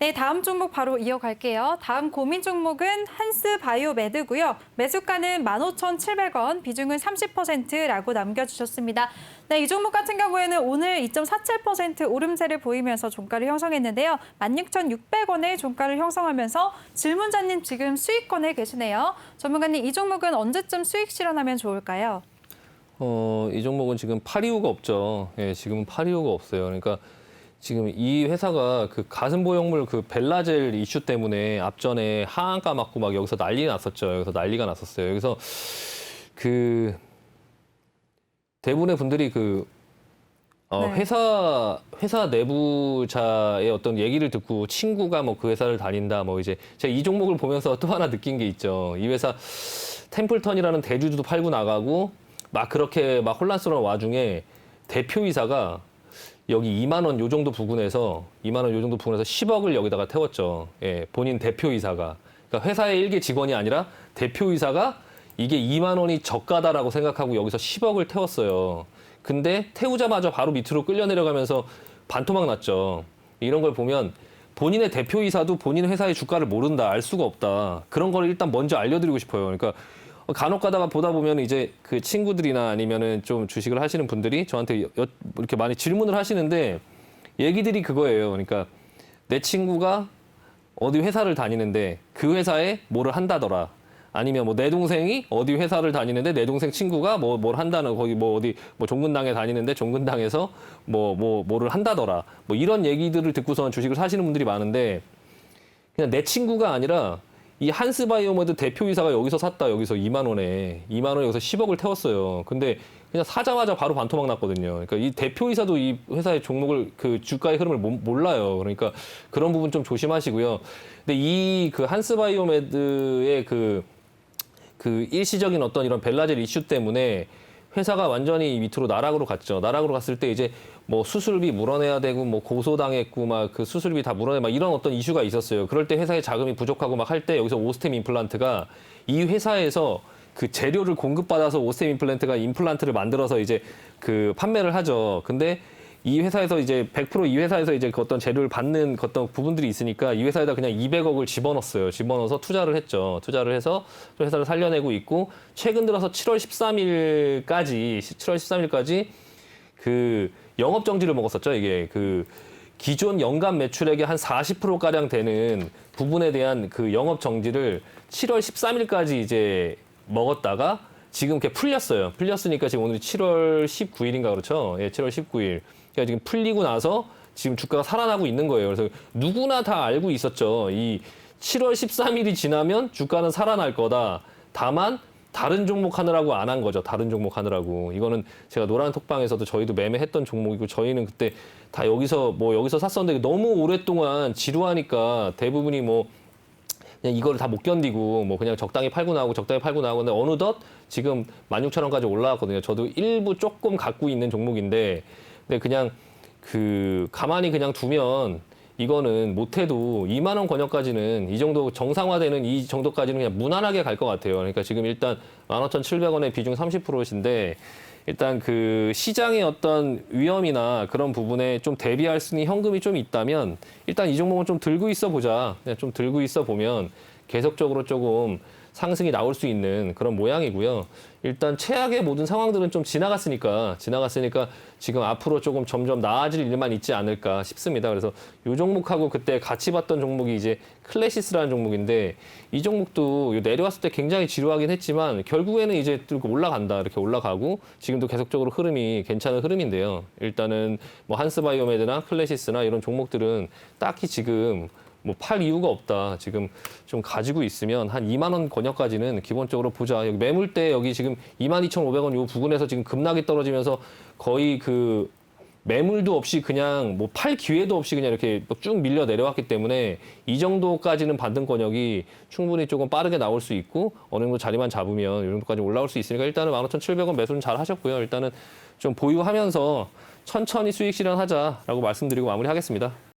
네, 다음 종목 바로 이어갈게요. 다음 고민 종목은 한스 바이오메드고요. 매수가는 15,700원, 비중은 30%라고 남겨주셨습니다. 네, 이 종목 같은 경우에는 오늘 2.47% 오름세를 보이면서 종가를 형성했는데요. 16,600원의 종가를 형성하면서 질문자님 지금 수익권에 계시네요. 전문가님, 이 종목은 언제쯤 수익 실현하면 좋을까요? 어, 이 종목은 지금 팔 이유가 없죠. 예, 지금은 팔 이유가 없어요. 그러니까 지금 이 회사가 그 가슴 보형물 그 벨라젤 이슈 때문에 앞전에 하한가 맞고 막 여기서 난리 났었죠. 여기서 난리가 났었어요. 여기서 그 대부분의 분들이 그 어, 네. 회사 회사 내부자의 어떤 얘기를 듣고 친구가 뭐 그 회사를 다닌다 뭐 이제 제가 이 종목을 보면서 또 하나 느낀 게 있죠. 이 회사 템플턴이라는 대주주도 팔고 나가고 막 그렇게 막 혼란스러운 와중에 대표이사가 여기 2만 원 요 정도 부근에서 2만 원 요 정도 부근에서 10억을 여기다가 태웠죠. 예, 본인 대표이사가. 그러니까 회사의 일개 직원이 아니라 대표이사가 이게 2만 원이 저가다라고 생각하고 여기서 10억을 태웠어요. 근데 태우자마자 바로 밑으로 끌려 내려가면서 반토막 났죠. 이런 걸 보면 본인의 대표이사도 본인 회사의 주가를 모른다, 알 수가 없다. 그런 걸 일단 먼저 알려드리고 싶어요. 그러니까 간혹 가다가 보다 보면 이제 그 친구들이나 아니면은 좀 주식을 하시는 분들이 저한테 여- 이렇게 많이 질문을 하시는데 얘기들이 그거예요. 그러니까 내 친구가 어디 회사를 다니는데 그 회사에 뭐를 한다더라. 아니면 뭐 내 동생이 어디 회사를 다니는데 내 동생 친구가 뭐 뭘 한다는 거기 뭐 어디 뭐 종근당에 다니는데 종근당에서 뭐 뭐 뭐를 한다더라. 뭐 이런 얘기들을 듣고선 주식을 사시는 분들이 많은데 그냥 내 친구가 아니라 이 한스바이오메드 대표이사가 여기서 샀다 여기서 2만 원에 2만 원에 여기서 10억을 태웠어요. 근데 그냥 사자마자 바로 반토막 났거든요. 그러니까 이 대표이사도 이 회사의 종목을 그 주가의 흐름을 모- 몰라요. 그러니까 그런 부분 좀 조심하시고요. 근데 이 그 한스바이오메드의 그 그 일시적인 어떤 이런 벨라젤 이슈 때문에 회사가 완전히 밑으로 나락으로 갔죠. 나락으로 갔을 때 이제 뭐 수술비 물어내야 되고 뭐 고소당했고 막 그 수술비 다 물어내 막 이런 어떤 이슈가 있었어요. 그럴 때 회사의 자금이 부족하고 막 할 때 여기서 오스템 임플란트가 이 회사에서 그 재료를 공급받아서 오스템 임플란트가 임플란트를 만들어서 이제 그 판매를 하죠. 근데 이 회사에서 이제 100%이 회사에서 이제 그 어떤 재료를 받는 그 어떤 부분들이 있으니까 이 회사에다 그냥 200억을 집어넣었어요. 집어넣어서 투자를 했죠. 투자를 해서 좀 회사를 살려내고 있고 최근 들어서 7월 13일까지 7월 13일까지 그 영업 정지를 먹었었죠. 이게 그 기존 연간 매출액의 한 40% 가량 되는 부분에 대한 그 영업 정지를 7월 13일까지 이제 먹었다가 지금 이렇게 풀렸어요. 풀렸으니까 지금 오늘이 7월 19일인가 그렇죠? 예, 7월 19일. 그러니까 지금 풀리고 나서 지금 주가가 살아나고 있는 거예요. 그래서 누구나 다 알고 있었죠. 이 7월 13일이 지나면 주가는 살아날 거다. 다만 다른 종목 하느라고 안 한 거죠. 다른 종목 하느라고. 이거는 제가 노란 톡방에서도 저희도 매매했던 종목이고 저희는 그때 다 여기서 뭐 여기서 샀었는데 너무 오랫동안 지루하니까 대부분이 뭐 그냥 이거를 다 못 견디고 뭐 그냥 적당히 팔고 나오고 적당히 팔고 나오고 근데 어느덧 지금 16,000원까지 올라왔거든요. 저도 일부 조금 갖고 있는 종목인데 근데 그냥 그 가만히 그냥 두면 이거는 못해도 2만 원 권역까지는 이 정도 정상화되는 이 정도까지는 그냥 무난하게 갈 것 같아요. 그러니까 지금 일단 15,700원의 비중 30%신데 일단 그 시장의 어떤 위험이나 그런 부분에 좀 대비할 수 있는 현금이 좀 있다면 일단 이 종목은 좀 들고 있어 보자. 그냥 좀 들고 있어 보면 계속적으로 조금 상승이 나올 수 있는 그런 모양이고요. 일단 최악의 모든 상황들은 좀 지나갔으니까 지나갔으니까 지금 앞으로 조금 점점 나아질 일만 있지 않을까 싶습니다. 그래서 이 종목하고 그때 같이 봤던 종목이 이제 클래시스라는 종목인데 이 종목도 요 내려왔을 때 굉장히 지루하긴 했지만 결국에는 이제 또 올라간다 이렇게 올라가고 지금도 계속적으로 흐름이 괜찮은 흐름인데요. 일단은 뭐 한스바이오메드나 클래시스나 이런 종목들은 딱히 지금 뭐 팔 이유가 없다. 지금 좀 가지고 있으면 한 2만 원 권역까지는 기본적으로 보자. 여기 매물대 여기 지금 22,500원 요 부근에서 지금 급락이 떨어지면서 거의 그 매물도 없이 그냥 뭐 팔 기회도 없이 그냥 이렇게 쭉 밀려 내려왔기 때문에 이 정도까지는 반등 권역이 충분히 조금 빠르게 나올 수 있고 어느 정도 자리만 잡으면 이 정도까지 올라올 수 있으니까 일단은 15,700원 매수는 잘 하셨고요. 일단은 좀 보유하면서 천천히 수익 실현하자라고 말씀드리고 마무리하겠습니다.